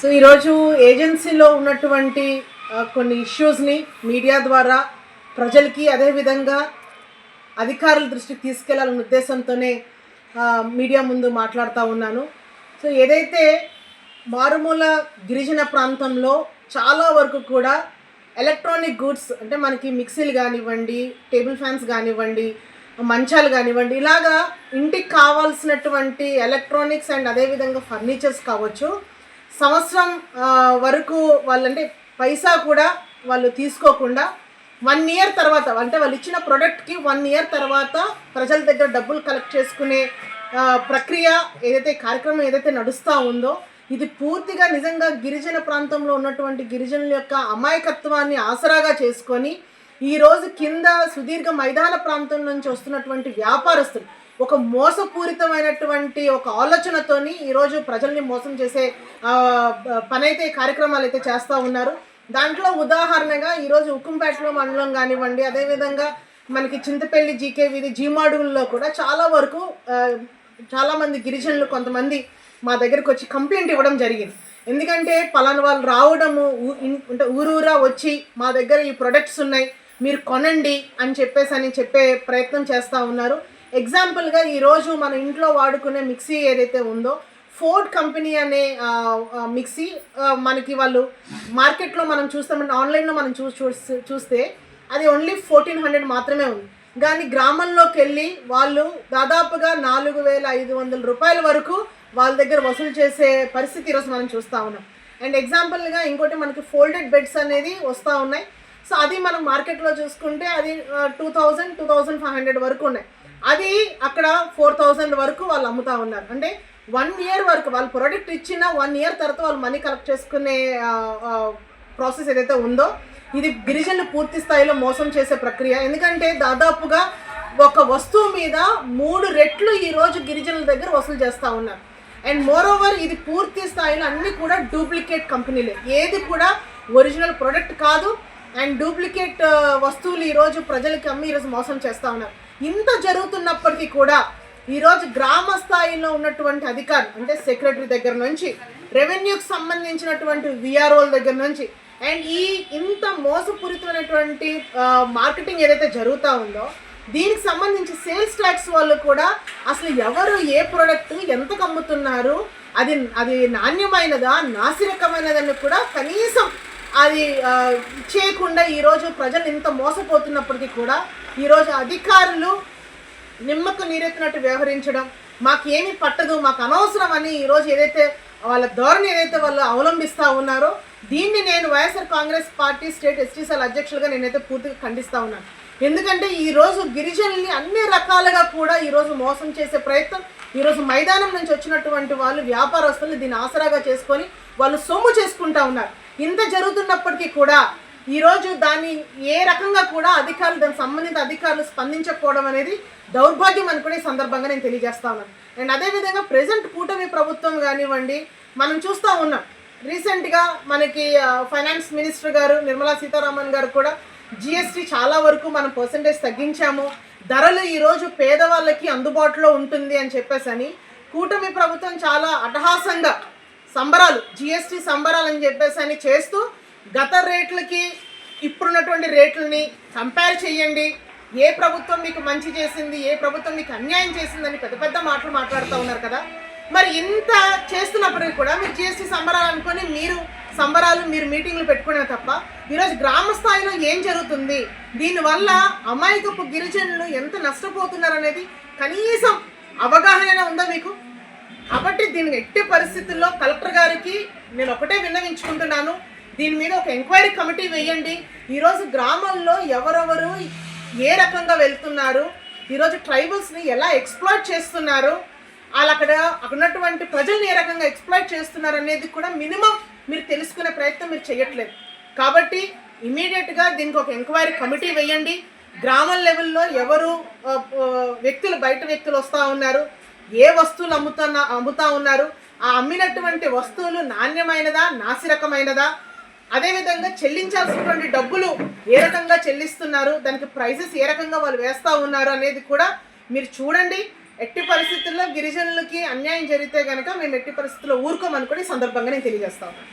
So ఈరోజు ఏజెన్సీలో ఉన్నటువంటి కొన్ని ఇష్యూస్ని మీడియా ద్వారా ప్రజలకి అదేవిధంగా అధికారుల దృష్టికి తీసుకెళ్ళాలనే ఉద్దేశంతోనే మీడియా ముందు మాట్లాడుతూ ఉన్నాను. సో ఏదైతే మారుమూల గిరిజన ప్రాంతంలో చాలా వరకు కూడా ఎలక్ట్రానిక్ గూడ్స్ అంటే మనకి మిక్సీలు కానివ్వండి టేబుల్ ఫ్యాన్స్ కానివ్వండి మంచాలు కానివ్వండి ఇలాగా ఇంటికి కావాల్సినటువంటి ఎలక్ట్రానిక్స్ అండ్ అదేవిధంగా ఫర్నిచర్స్ కావచ్చు. సంవత్సరం వరకు వాళ్ళంటే పైసా కూడా వాళ్ళు తీసుకోకుండా వన్ ఇయర్ తర్వాత అంటే వాళ్ళు ఇచ్చిన ప్రోడక్ట్కి వన్ ఇయర్ తర్వాత ప్రజల దగ్గర డబ్బులు కలెక్ట్ చేసుకునే ప్రక్రియ ఏదైతే కార్యక్రమం ఏదైతే నడుస్తూ ఉందో ఇది పూర్తిగా నిజంగా గిరిజన ప్రాంతంలో ఉన్నటువంటి గిరిజనుల యొక్క అమాయకత్వాన్ని ఆసరాగా చేసుకొని ఈ రోజు కింద సుదీర్ఘ మైదాన ప్రాంతం నుంచి వస్తున్నటువంటి వ్యాపారస్తులు ఒక మోసపూరితమైనటువంటి ఒక ఆలోచనతోని ఈరోజు ప్రజల్ని మోసం చేసే పనైతే కార్యక్రమాలు అయితే చేస్తూ ఉన్నారు. దాంట్లో ఉదాహరణగా ఈరోజు ఉక్కుంపేటలో మండలం కానివ్వండి అదేవిధంగా మనకి చింతపల్లి జీకే వీధి జీమాడుగుల్లో కూడా చాలా వరకు చాలామంది గిరిజనులు కొంతమంది మా దగ్గరికి వచ్చి కంప్లైంట్ ఇవ్వడం జరిగింది. ఎందుకంటే పలానా వాళ్ళు రావడము ఊ- అంటే ఊరూరా వచ్చి మా దగ్గర ఈ ప్రొడక్ట్స్ ఉన్నాయి మీరు కొనండి అని చెప్పేసి అని చెప్పే ప్రయత్నం చేస్తూ ఉన్నారు. ఎగ్జాంపుల్గా ఈరోజు మన ఇంట్లో వాడుకునే మిక్సీ ఏదైతే ఉందో ఫోర్డ్ కంపెనీ అనే మిక్సీ మనకి వాళ్ళు మార్కెట్లో మనం చూస్తామంటే ఆన్లైన్లో మనం చూ చూస్తే అది ఓన్లీ ఫోర్టీన్ హండ్రెడ్ మాత్రమే ఉంది. కానీ గ్రామంలోకి వెళ్ళి వాళ్ళు దాదాపుగా నాలుగు వేల ఐదు వందల రూపాయల వరకు వాళ్ళ దగ్గర వసూలు చేసే పరిస్థితి ఈరోజు మనం చూస్తూ ఉన్నాం. అండ్ ఎగ్జాంపుల్గా ఇంకోటి మనకి ఫోల్డెడ్ బెడ్స్ అనేది వస్తూ ఉన్నాయి. సో అది మనం మార్కెట్లో చూసుకుంటే అది two thousand two thousand five hundred వరకు ఉన్నాయి. అది అక్కడ ఫోర్ థౌజండ్ వరకు వాళ్ళు అమ్ముతా ఉన్నారు. అంటే వన్ ఇయర్ వరకు వాళ్ళు ప్రోడక్ట్ ఇచ్చిన వన్ ఇయర్ తర్వాత వాళ్ళు మనీ కలెక్ట్ చేసుకునే ప్రాసెస్ ఏదైతే ఉందో ఇది గిరిజనులు పూర్తి స్థాయిలో మోసం చేసే ప్రక్రియ. ఎందుకంటే దాదాపుగా ఒక వస్తువు మీద మూడు రెట్లు ఈరోజు గిరిజనుల దగ్గర వసూలు చేస్తూ ఉన్నారు. అండ్ మోర్ ఓవర్ ఇది పూర్తి స్థాయిలో అన్నీ కూడా డూప్లికేట్ కంపెనీలే ఏది కూడా ఒరిజినల్ ప్రోడక్ట్ కాదు. అండ్ డూప్లికేట్ వస్తువులు ఈరోజు ప్రజలకి అమ్మి ఈరోజు మోసం చేస్తూ ఉన్నారు. ఇంత జరుగుతున్నప్పటికీ కూడా ఈరోజు గ్రామ స్థాయిలో ఉన్నటువంటి అధికారులు అంటే సెక్రటరీ దగ్గర నుంచి రెవెన్యూకి సంబంధించినటువంటి విఆర్ఓల దగ్గర నుంచి అండ్ ఈ ఇంత మోసపూరితమైనటువంటి మార్కెటింగ్ ఏదైతే జరుగుతూ ఉందో దీనికి సంబంధించి సేల్స్ ట్యాక్స్ వాళ్ళు కూడా అసలు ఎవరు ఏ ప్రోడక్ట్ ఎంతకు అమ్ముతున్నారు అది అది నాణ్యమైనదా నాసిరకమైనదని కూడా కనీసం అది చేయకుండా ఈరోజు ప్రజలు ఇంత మోసపోతున్నప్పటికీ కూడా ఈరోజు అధికారులు నిమ్మకు నీరెత్తినట్టు వ్యవహరించడం మాకు ఏమీ పట్టదు మాకు అనవసరం అని ఈరోజు ఏదైతే వాళ్ళ ధోరణి ఏదైతే వాళ్ళు అవలంబిస్తూ ఉన్నారో దీన్ని నేను YSR Congress party state STCL అధ్యక్షులుగా నేనైతే పూర్తిగా ఖండిస్తూ ఉన్నాను. ఎందుకంటే ఈరోజు గిరిజనుల్ని అన్ని రకాలుగా కూడా ఈరోజు మోసం చేసే ప్రయత్నం ఈరోజు మైదానం నుంచి వచ్చినటువంటి వాళ్ళు వ్యాపారస్తులు దీన్ని ఆసరాగా చేసుకొని వాళ్ళు సొమ్ము చేసుకుంటా ఉన్నారు. ఇంత జరుగుతున్నప్పటికీ కూడా ఈరోజు దాన్ని ఏ రకంగా కూడా అధికారులు దానికి సంబంధిత అధికారులు స్పందించకపోవడం అనేది దౌర్భాగ్యం అని కూడా ఈ సందర్భంగా నేను తెలియజేస్తా ఉన్నాను. అండ్ అదేవిధంగా ప్రజెంట్ కూటమి ప్రభుత్వం కానివ్వండి మనం చూస్తూ ఉన్నాం. రీసెంట్గా మనకి ఫైనాన్స్ మినిస్టర్ గారు నిర్మలా సీతారామన్ గారు కూడా జిఎస్టీ చాలా వరకు మనం పర్సంటేజ్ తగ్గించాము. ధరలు ఈరోజు పేదవాళ్ళకి అందుబాటులో ఉంటుంది అని చెప్పేసి అని కూటమి ప్రభుత్వం చాలా అటహాసంగా సంబరాలు జిఎస్టీ సంబరాలు అని చెప్పేసి అని చేస్తూ గత రేట్లకి ఇప్పుడున్నటువంటి రేట్లని కంపేర్ చేయండి. ఏ ప్రభుత్వం మీకు మంచి చేసింది ఏ ప్రభుత్వం మీకు అన్యాయం చేసిందని పెద్ద పెద్ద మాటలు మాట్లాడుతూ ఉన్నారు కదా. మరి ఇంత చేస్తున్నప్పటికీ కూడా మీరు జిఎస్టీ సంబరాలు అనుకొని మీరు సంబరాలు మీరు మీటింగ్లు పెట్టుకునే తప్ప ఈరోజు గ్రామ స్థాయిలో ఏం జరుగుతుంది? దీనివల్ల అమాయకపు గిరిజనులు ఎంత నష్టపోతున్నారు అనేది కనీసం అవగాహన ఉందా మీకు? కాబట్టి దీనికి ఎట్టి పరిస్థితుల్లో కలెక్టర్ గారికి నేను ఒకటే విన్నవించుకుంటున్నాను. దీని మీద ఒక ఎంక్వైరీ కమిటీ వేయండి. ఈరోజు గ్రామాల్లో ఎవరెవరు ఏ రకంగా వెళ్తున్నారు ఈరోజు ట్రైబల్స్ని ఎలా ఎక్స్ప్లాయిట్ చేస్తున్నారు వాళ్ళు అక్కడ అక్కడ ఉన్నటువంటి ప్రజల్ని ఏ రకంగా ఎక్స్ప్లాయిట్ చేస్తున్నారు అనేది కూడా మినిమం మీరు తెలుసుకునే ప్రయత్నం మీరు చేయట్లేదు. కాబట్టి ఇమీడియట్గా దీనికి ఒక ఎంక్వైరీ కమిటీ వేయండి. గ్రామం లెవెల్లో ఎవరు వ్యక్తులు బయట వ్యక్తులు వస్తూ ఉన్నారు. ఏ వస్తువులు అమ్ముతున్నా అమ్ముతా ఉన్నారు? ఆ అమ్మినటువంటి వస్తువులు నాణ్యమైనదా నాసిరకమైనదా? అదేవిధంగా చెల్లించాల్సినటువంటి డబ్బులు ఏ రకంగా చెల్లిస్తున్నారు? దానికి ప్రైజెస్ ఏ రకంగా వాళ్ళు వేస్తూ ఉన్నారు అనేది కూడా మీరు చూడండి. ఎట్టి పరిస్థితుల్లో గిరిజనులకి అన్యాయం జరిగితే కనుక మేము ఎట్టి పరిస్థితుల్లో ఊరుకోమని కూడా ఈ సందర్భంగా నేను తెలియజేస్తా ఉన్నాను.